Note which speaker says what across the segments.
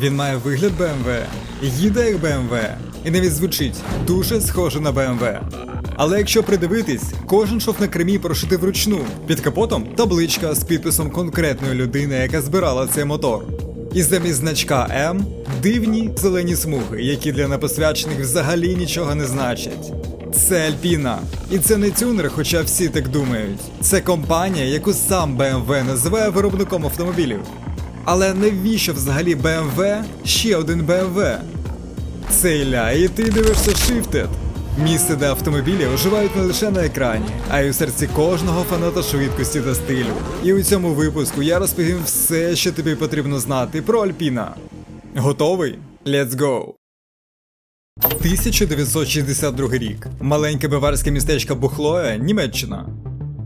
Speaker 1: Він має вигляд BMW, їде як BMW, і навіть звучить дуже схоже на BMW. Але якщо придивитись, кожен шов на кермі прошитий вручну. Під капотом табличка з підписом конкретної людини, яка збирала цей мотор. І замість значка М дивні зелені смуги, які для непосвячених взагалі нічого не значать. Це Альпіна. І це не тюнер, хоча всі так думають. Це компанія, яку сам BMW називає виробником автомобілів. Але навіщо взагалі BMW ще один BMW? Це Ілля, і ти дивишся Shifted. Місце, де автомобілі оживають не лише на екрані, а й у серці кожного фаната швидкості та стилю. І у цьому випуску я розповім все, що тобі потрібно знати про Альпіна. Готовий? Let's go! 1962 рік. Маленьке баварське містечко Бухлоя, Німеччина.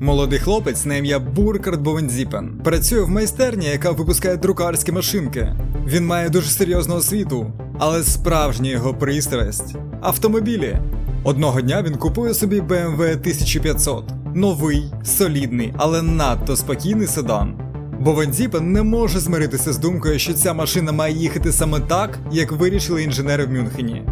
Speaker 1: Молодий хлопець на ім'я Буркард Бовензіпен працює в майстерні, яка випускає друкарські машинки. Він має дуже серйозну освіту, але справжня його пристрасть автомобілі. Одного дня він купує собі BMW 1500. Новий, солідний, але надто спокійний седан. Бовензіпен не може змиритися з думкою, що ця машина має їхати саме так, як вирішили інженери в Мюнхені.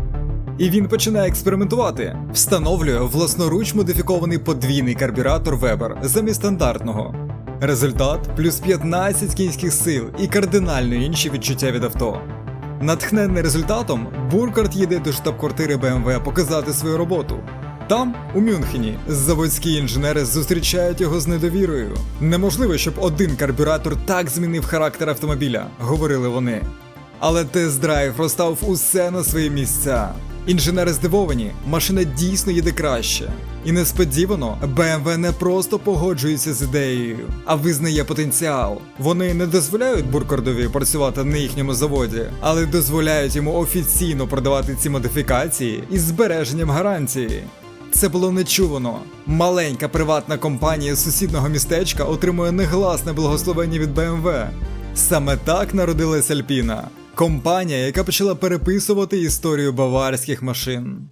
Speaker 1: І він починає експериментувати, встановлює власноруч модифікований подвійний карбюратор Weber замість стандартного. Результат плюс 15 кінських сил і кардинально інші відчуття від авто. Натхнений результатом, Буркарт їде до штаб-квартири BMW показати свою роботу. Там, у Мюнхені, заводські інженери зустрічають його з недовірою. Неможливо, щоб один карбюратор так змінив характер автомобіля, говорили вони. Але тест-драйв розстав усе на свої місця. Інженери здивовані, машина дійсно їде краще. І несподівано BMW не просто погоджується з ідеєю, а визнає потенціал. Вони не дозволяють Буркардові працювати на їхньому заводі, але дозволяють йому офіційно продавати ці модифікації із збереженням гарантії. Це було нечувано. Маленька приватна компанія з сусідного містечка отримує негласне благословення від BMW. Саме так народилась Альпіна. Компанія, яка почала переписувати історію баварських машин.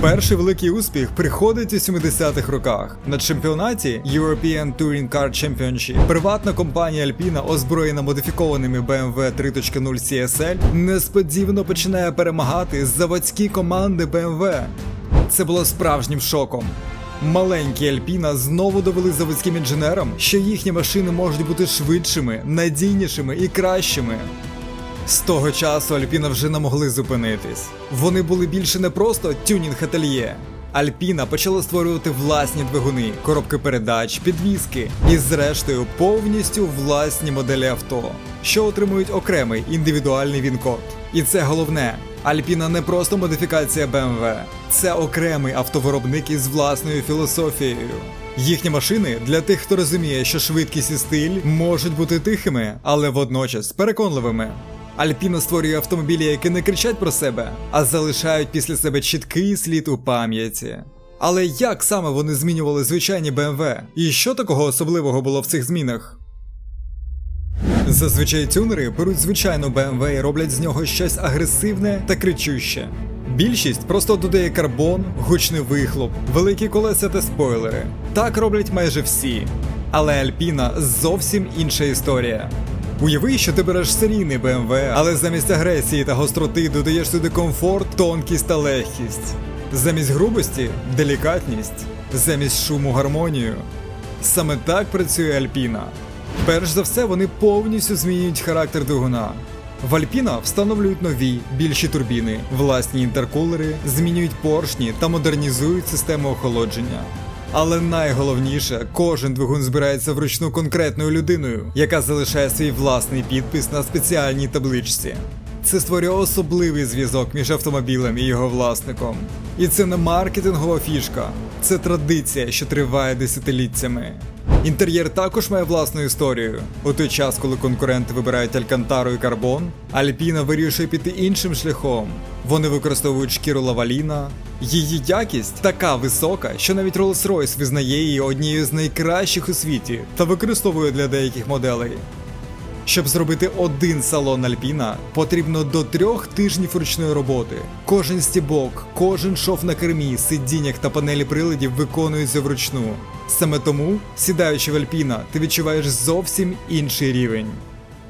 Speaker 1: Перший великий успіх приходить у 70-х роках. На чемпіонаті European Touring Car Championship приватна компанія Alpina, озброєна модифікованими BMW 3.0 CSL, несподівано починає перемагати заводські команди BMW. Це було справжнім шоком. Маленькі Альпіна знову довели заводським інженерам, що їхні машини можуть бути швидшими, надійнішими і кращими. З того часу Альпіна вже не могли зупинитись. Вони були більше не просто тюнінг ательє. Альпіна почала створювати власні двигуни, коробки передач, підвіски і, зрештою, повністю власні моделі авто, що отримують окремий індивідуальний він-код. І це головне. Альпіна не просто модифікація BMW, це окремий автовиробник із власною філософією. Їхні машини для тих, хто розуміє, що швидкість і стиль можуть бути тихими, але водночас переконливими. Альпіна створює автомобілі, які не кричать про себе, а залишають після себе чіткий слід у пам'яті. Але як саме вони змінювали звичайні BMW? І що такого особливого було в цих змінах? Зазвичай тюнери беруть звичайну BMW і роблять з нього щось агресивне та кричуще. Більшість просто додає карбон, гучний вихлоп, великі колеса та спойлери. Так роблять майже всі. Але Альпіна зовсім інша історія. Уяви, що ти береш серійний BMW, але замість агресії та гостроти додаєш сюди комфорт, тонкість та легкість. Замість грубості делікатність, замість шуму гармонію. Саме так працює Альпіна. Перш за все, вони повністю змінюють характер двигуна. В Альпіна встановлюють нові, більші турбіни, власні інтеркулери, змінюють поршні та модернізують систему охолодження. Але найголовніше, кожен двигун збирається вручну конкретною людиною, яка залишає свій власний підпис на спеціальній табличці. Це створює особливий зв'язок між автомобілем і його власником. І це не маркетингова фішка, це традиція, що триває десятиліттями. Інтер'єр також має власну історію. У той час, коли конкуренти вибирають алькантару і карбон, Альпіна вирішує піти іншим шляхом. Вони використовують шкіру лаваліна. Її якість така висока, що навіть Rolls-Royce визнає її однією з найкращих у світі та використовує для деяких моделей. Щоб зробити один салон Альпіна, потрібно до трьох тижнів ручної роботи. Кожен стібок, кожен шов на кермі, сидіннях та панелі приладів виконуються вручну. Саме тому, сідаючи в Альпіна, ти відчуваєш зовсім інший рівень.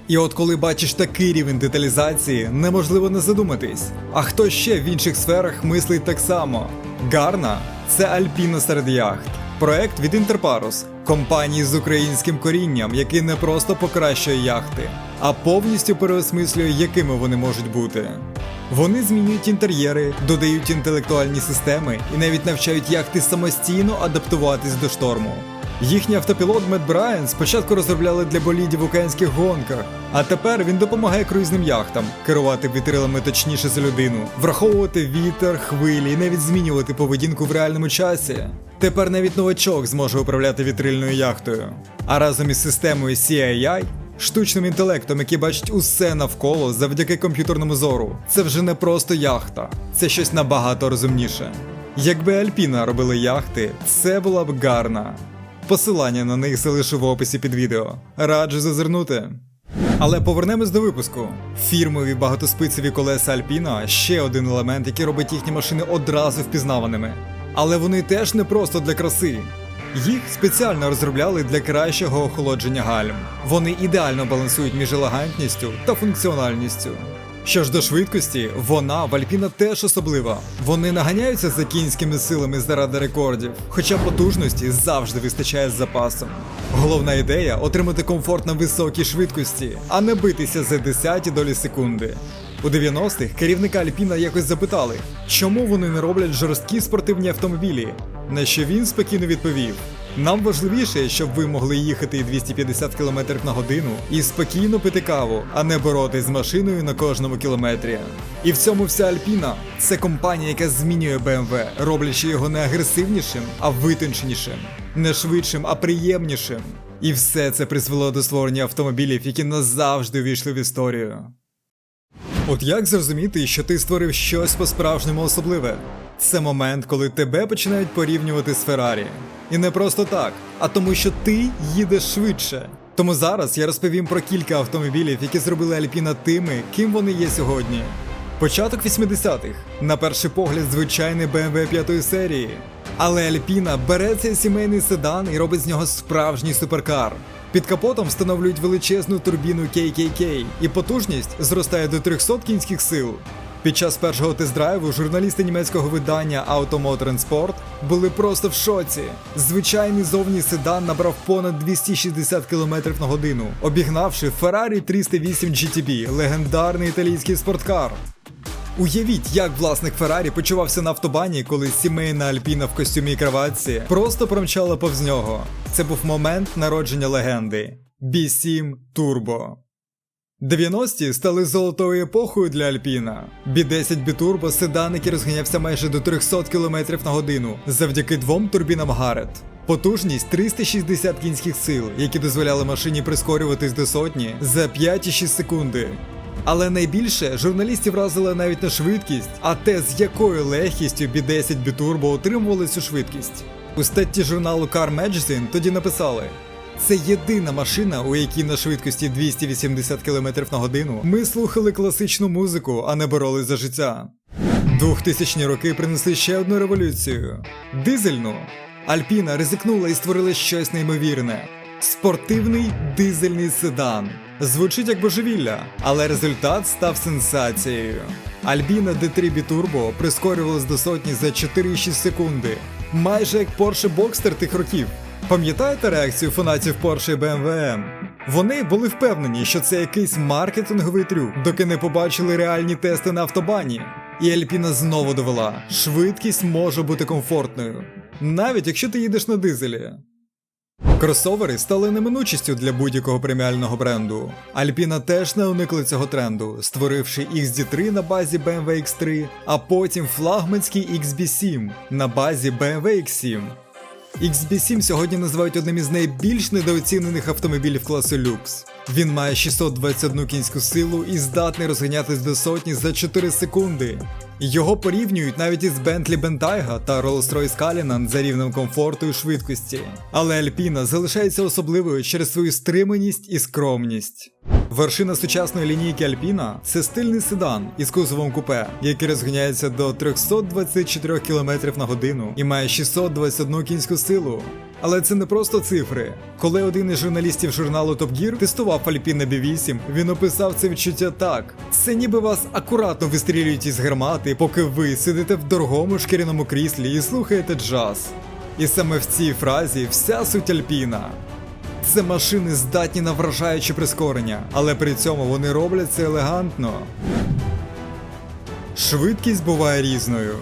Speaker 1: І от коли бачиш такий рівень деталізації, неможливо не задуматись. А хто ще в інших сферах мислить так само? Гарна це Альпіна серед яхт. Проект від Інтерпарус, компанії з українським корінням, який не просто покращує яхти, а повністю переосмислює, якими вони можуть бути. Вони змінюють інтер'єри, додають інтелектуальні системи і навіть навчають яхти самостійно адаптуватись до шторму. Їхній автопілот Мед Брайан спочатку розробляли для болідів в океанських гонках, а тепер він допомагає круїзним яхтам керувати вітрилами точніше за людину, враховувати вітер, хвилі і навіть змінювати поведінку в реальному часі. Тепер навіть новачок зможе управляти вітрильною яхтою. А разом із системою CAI, штучним інтелектом, який бачить усе навколо завдяки комп'ютерному зору, це вже не просто яхта, це щось набагато розумніше. Якби Альпіна робили яхти, це була б гарна. Посилання на них залишу в описі під відео. Раджу зазирнути. Але повернемось до випуску. Фірмові багатоспицеві колеса Альпіна ще один елемент, який робить їхні машини одразу впізнаваними. Але вони теж не просто для краси. Їх спеціально розробляли для кращого охолодження гальм. Вони ідеально балансують між елегантністю та функціональністю. Що ж до швидкості, вона в Альпіна теж особлива. Вони наганяються за кінськими силами заради рекордів, хоча потужності завжди вистачає з запасом. Головна ідея отримати комфорт на високій швидкості, а не битися за десяті долі секунди. У 90-х керівника Альпіна якось запитали, чому вони не роблять жорсткі спортивні автомобілі. На що він спокійно відповів: нам важливіше, щоб ви могли їхати 250 км на годину і спокійно пити каву, а не боротись з машиною на кожному кілометрі. І в цьому вся Альпіна це компанія, яка змінює BMW, роблячи його не агресивнішим, а витонченішим, не швидшим, а приємнішим. І все це призвело до створення автомобілів, які назавжди увійшли в історію. От як зрозуміти, що ти створив щось по-справжньому особливе? Це момент, коли тебе починають порівнювати з Феррарі. І не просто так, а тому, що ти їдеш швидше. Тому зараз я розповім про кілька автомобілів, які зробили Альпіна тими, ким вони є сьогодні. Початок 80-х. На перший погляд, звичайний BMW 5 серії. Але Альпіна бере цей сімейний седан і робить з нього справжній суперкар. Під капотом встановлюють величезну турбіну KKK, і потужність зростає до 300 кінських сил. Під час першого тест-драйву журналісти німецького видання Automotor Sport були просто в шоці. Звичайний зовній седан набрав понад 260 км на годину, обігнавши Ferrari 308 GTB, легендарний італійський спорткар. Уявіть, як власник Феррарі почувався на автобані, коли сімейна Альпіна в костюмі і краватці просто промчала повз нього. Це був момент народження легенди B7 Turbo. 90-ті стали золотою епохою для Альпіна. B10 Biturbo – седан, який розганявся майже до 300 км на годину завдяки двом турбінам Гарет. Потужність 360 кінських сил, які дозволяли машині прискорюватись до сотні за 5,6 секунди. Але найбільше журналістів вразила навіть не швидкість, а те, з якою легкістю B10 Biturbo отримували цю швидкість. У статті журналу Car Magazine тоді написали: це єдина машина, у якій на швидкості 280 км на годину ми слухали класичну музику, а не боролись за життя. 2000-ні роки принесли ще одну революцію дизельну. Альпіна ризикнула і створила щось неймовірне. Спортивний дизельний седан. Звучить як божевілля, але результат став сенсацією. Альбіна D3 Biturbo прискорювалась до сотні за 4,6 секунди, майже як Porsche Boxster тих років. Пам'ятаєте реакцію фанатів Porsche і BMW? Вони були впевнені, що це якийсь маркетинговий трюк, доки не побачили реальні тести на автобані. І Альпіна знову довела, швидкість може бути комфортною, навіть якщо ти їдеш на дизелі. Кросовери стали неминучістю для будь-якого преміального бренду. Альпіна теж не уникли цього тренду, створивши XD3 на базі BMW X3, а потім флагманський XB7 на базі BMW X7. XB7 сьогодні називають одним із найбільш недооцінених автомобілів класу люкс. Він має 621 кінську силу і здатний розганятись до сотні за 4 секунди. Його порівнюють навіть із Bentley Bentayga та Rolls-Royce Cullinan за рівнем комфорту і швидкості. Але Альпіна залишається особливою через свою стриманість і скромність. Вершина сучасної лінійки Альпіна це стильний седан із кузовом купе, який розганяється до 324 км на годину і має 621 кінську силу. Але це не просто цифри. Коли один із журналістів журналу Top Gear тестував Alpine на B8, він описав це відчуття так: це ніби вас акуратно вистрілюють із гармати, поки ви сидите в дорогому шкіряному кріслі і слухаєте джаз. І саме в цій фразі вся суть Альпіна. Це машини здатні на вражаюче прискорення, але при цьому вони роблять це елегантно. Швидкість буває різною.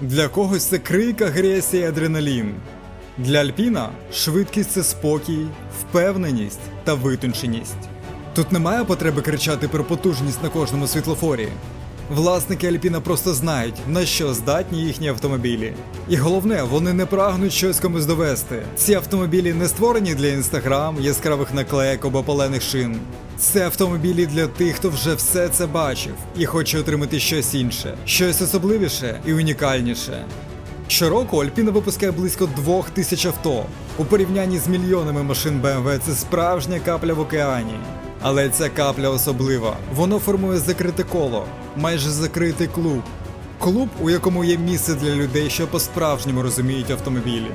Speaker 1: Для когось це крик, агресія, адреналін. Для Альпіна швидкість це спокій, впевненість та витонченість. Тут немає потреби кричати про потужність на кожному світлофорі. Власники Альпіна просто знають, на що здатні їхні автомобілі. І головне, вони не прагнуть щось комусь довести. Ці автомобілі не створені для інстаграм, яскравих наклеїк або палених шин. Це автомобілі для тих, хто вже все це бачив і хоче отримати щось інше, щось особливіше і унікальніше. Щороку Альпіна випускає близько двох тисяч авто. У порівнянні з мільйонами машин BMW це справжня капля в океані. Але ця капля особлива. Воно формує закрите коло, майже закритий клуб. Клуб, у якому є місце для людей, що по-справжньому розуміють автомобілі.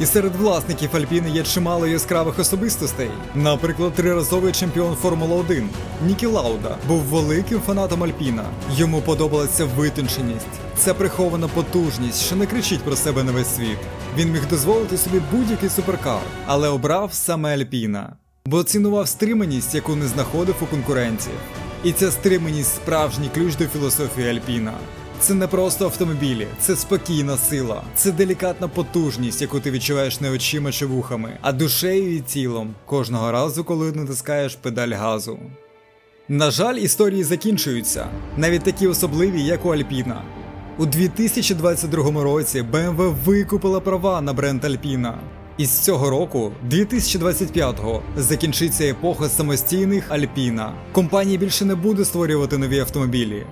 Speaker 1: І серед власників Альпіни є чимало яскравих особистостей. Наприклад, триразовий чемпіон Формули 1 Нікі Лауда був великим фанатом Альпіна. Йому подобалася витонченість. Це прихована потужність, що не кричить про себе на весь світ. Він міг дозволити собі будь-який суперкар, але обрав саме Альпіна, бо цінував стриманість, яку не знаходив у конкуренції. І ця стриманість справжній ключ до філософії Альпіна. Це не просто автомобілі, це спокійна сила, це делікатна потужність, яку ти відчуваєш не очима чи вухами, а душею і тілом кожного разу, коли натискаєш педаль газу. На жаль, історії закінчуються, навіть такі особливі, як у Альпіна. У 2022 році BMW викупила права на бренд Альпіна. І з цього року, 2025-го, закінчиться епоха самостійних Альпіна. Компанія більше не буде створювати нові автомобілі.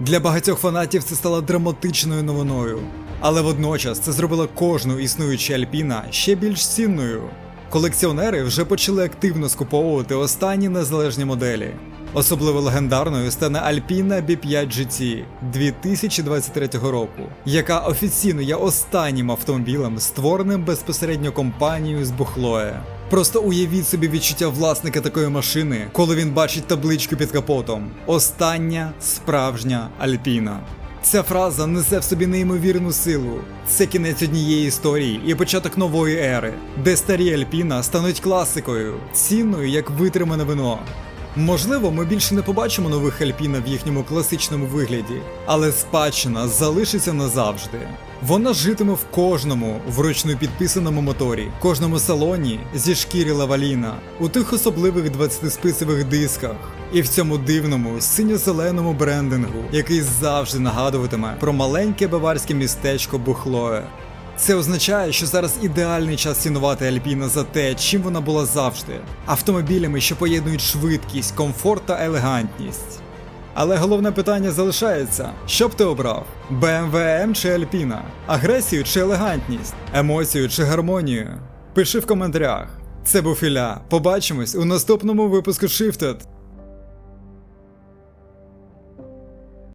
Speaker 1: Для багатьох фанатів це стало драматичною новиною, але водночас це зробило кожну існуючу Альпіна ще більш цінною. Колекціонери вже почали активно скуповувати останні незалежні моделі. Особливо легендарною стане Alpina B5 GT 2023 року, яка офіційно є останнім автомобілем, створеним безпосередньо компанією з Бухлоє. Просто уявіть собі відчуття власника такої машини, коли він бачить табличку під капотом. Остання справжня Альпіна. Ця фраза несе в собі неймовірну силу. Це кінець однієї історії і початок нової ери, де старі Альпіна стануть класикою, цінною як витримане вино. Можливо, ми більше не побачимо нових Альпіна в їхньому класичному вигляді, але спадщина залишиться назавжди. Вона житиме в кожному вручну підписаному моторі, кожному салоні зі шкіри лаваліна, у тих особливих 20-списових дисках, і в цьому дивному синьо-зеленому брендингу, який завжди нагадуватиме про маленьке баварське містечко Бухлоє. Це означає, що зараз ідеальний час цінувати Альпіна за те, чим вона була завжди автомобілями, що поєднують швидкість, комфорт та елегантність. Але головне питання залишається: що б ти обрав? BMW M чи Альпіна? Агресію чи елегантність? Емоцію чи гармонію? Пиши в коментарях. Це був Ілля. Побачимось у наступному випуску Shifted.